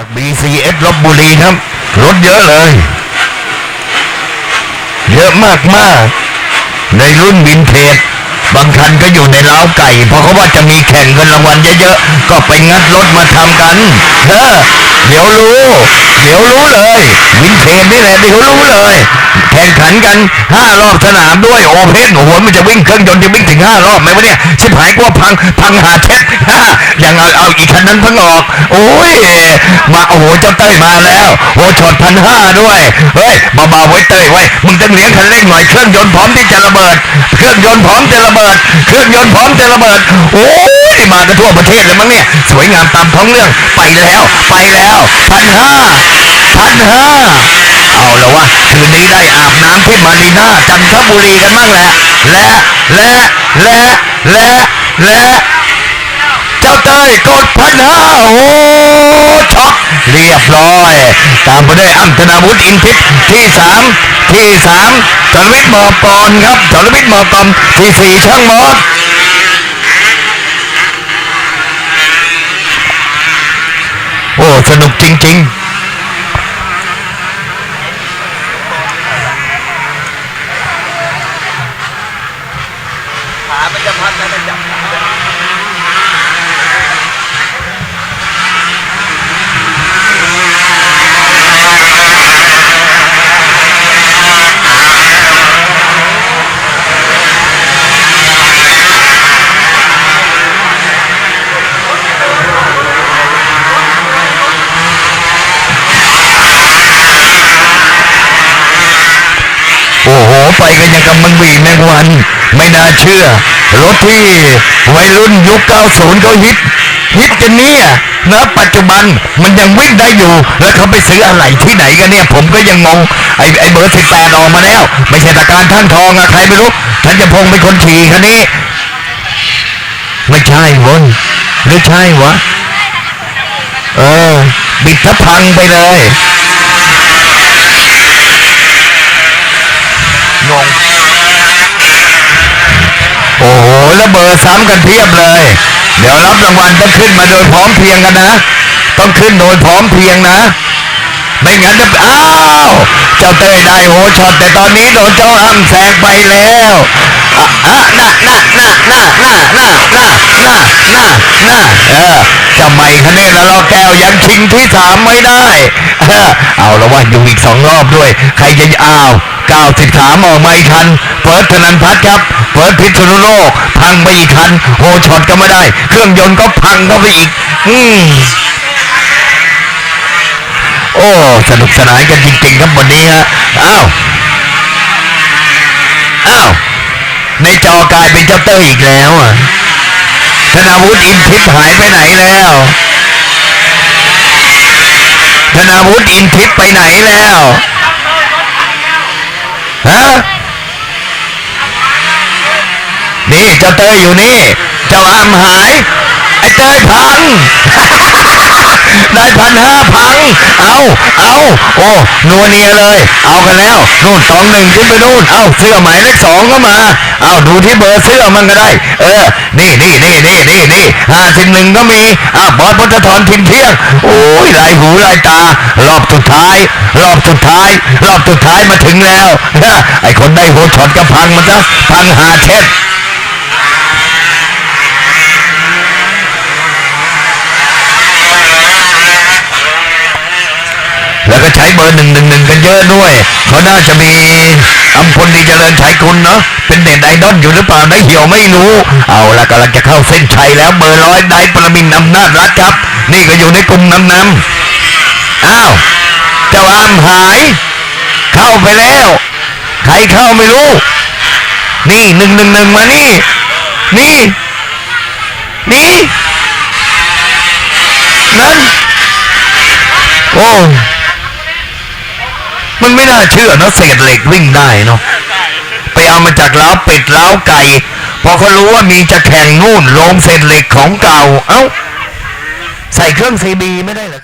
จาก BCS ลบบุรีครับ รถเยอะเลย เยอะมากมากๆในรุ่นวินเทจบางคันก็อยู่ในล้าวไก่ เพราะเขาว่าจะมีแข่งเงินรางวัลเยอะๆ ก็ไปงัดรถมาทำกันเออเดี๋ยวรู้ เดี๋ยวรู้เลย วินเทจนี่แหละเดี๋ยวรู้เลย แข่งขันกันห้ารอบสนามด้วยโอเพนโอ้โหมันจะวิ่งเครื่องยนต์จะวิ่งถึงห้ารอบไหมวะเนี่ยชิบหายกว่าพังพังหาเท็จฮ่า ยังเอาเอาอีกคันนั้นเพิ่งออก โอ้ยมาโอ้โหเจ้าเต้ยมาแล้วโอ้ช็อตพันห้าด้วยเฮ้ยเบาๆไว้เต้ยไว้มึงต้องเลี้ยงคันเร่งหน่อยเครื่องยนต์พร้อมที่จะระเบิด เครื่องยนต์พร้อมจะระเบิด เครื่องยนต์พร้อมจะระเบิด โอ้ยมากันทั่วประเทศเลยมั้งเนี่ยสวยงามตามท้องเรื่องไปแล้วไปแล้วพันห้าพันห้าเอาแล้ววะคืนนี้ได้อาบน้ำที่มารีนาจันทบุรีกันบ้างแหละและและและและและ จ้าเต้ยกดพันห้าโอ้ช็อกเรียบร้อย ตามไปด้วยอัมธนาวุฒิอินทิพย์ที่สามที่สามจรวิทย์หมอกรครับจรวิทย์หมอกรที่สี่ช่างมอสโอ้สนุกจริง ๆขามันจะพันแล้วมันจับขา โอ้โห ไปกันอย่างกับมังบีแมงวัน ไม่น่าเชื่อ รถที่วัยรุ่นยุค 90 เขาฮิต ฮิตกันเนี่ยนะปัจจุบันมันยังวิ่งได้อยู่ แล้วเขาไปซื้ออะไรที่ไหนกันเนี่ย ผมก็ยังงง ไอ้ไอ้เบอร์สิบแปดออกมาแล้ว ไม่ใช่ตะการท่านทองอะใครไม่รู้ท่านจะพงเป็นคนขี่คันนี้ ไม่ใช่ว้ยหรือใช่วะ เออ บิดทะพังไปเลย ซ้ำกันเพียบเลย เดี๋ยวรับรางวัลต้องขึ้นมาโดยพร้อมเพียงกันนะ ต้องขึ้นโดยพร้อมเพียงนะ ไม่งั้นจะอ้าวเจ้าเต้ยได้โหช็อตแต่ตอนนี้โดนเจ้าอ้ำแซงไปแล้วอะอะน่ะน่ะน่ะน่ะน่ะน่ะน่ะน่ะน่ะน่ะเออจะใหม่คะแนนละลอกแก้วยังชิงที่สามไม่ได้เอาล้วว่าอยู่อีกสองรอบด้วย ใครจะอ้าว93ออกมาอีกคันเฟิร์สธนันพัฒครับ เฟิร์สพิษณุโลกพังไปอีกคันโหช็อตก็ไม่ได้ เครื่องยนต์ก็พังเข้าไปอีก อืมโอ้สนุกสนานกันจริงๆครับวันนี้ฮะอ้าวอ้าวในจอกลายเป็นเจ้าเต้ยอีกแล้วอะธนาวุฒิอินทิพย์หายไปไหนแล้วธนาวุฒิอินทิพย์ไปไหนแล้วฮะ นี่เจ้าเต้ยอยู่นี่ เจ้าอ้ำหาย ไอ้เต้ยพัง ได้พันห้าพัง เอาเอาโอ้นัวเนียเลย เอากันแล้ว นู่นสองหนึ่งขึ้นไปนู่น เอาเสื้อหมายเลขสองก็มา เอาดูที่เบอร์เสื้อมันก็ได้ เออ นี่นี่นี่นี่นี่นี่ห้าสิบหนึ่งก็มีอะบอสพุทธธรทิมเที่ยง โอ้ยลายหูลายตา รอบสุดท้าย รอบสุดท้าย รอบสุดท้ายมาถึงแล้ว ไอ้คนได้หัวช็อตก็พังมันซะพังหาเช็ด แล้วก็ใช้ เบอร์หนึ่งหนึ่งหนึ่งกันเยอะด้วยเขาน่าจะมีอัมพลดีเจริญชัยกุลเนาะเป็นเด็ดไอดอลอยู่หรือเปล่าได้เหี่ยวไม่รู้ เอาละกำลังจะเข้าเส้นชัยแล้วเบอร์ร้อยได้ปรมินอำนาจรัฐครับ นี่ก็อยู่ในกลุ่มนำนำอ้าวเจ้าอามหาย เข้าไปแล้ว ใครเข้าไม่รู้ นี่หนึ่งหนึ่งหนึ่งมานี่ นี่ นี่ นั่น โอ้ มันไม่น่าเชื่อนะเศษเหล็กวิ่งได้เนาะไปเอามาจากล้าวเป็ดล้าวไก่พอเขารู้ว่ามีจะแข่งนู่นโรงเศษเหล็กของเก่า เอ้า ใส่เครื่องซีบีไม่ได้เหรอ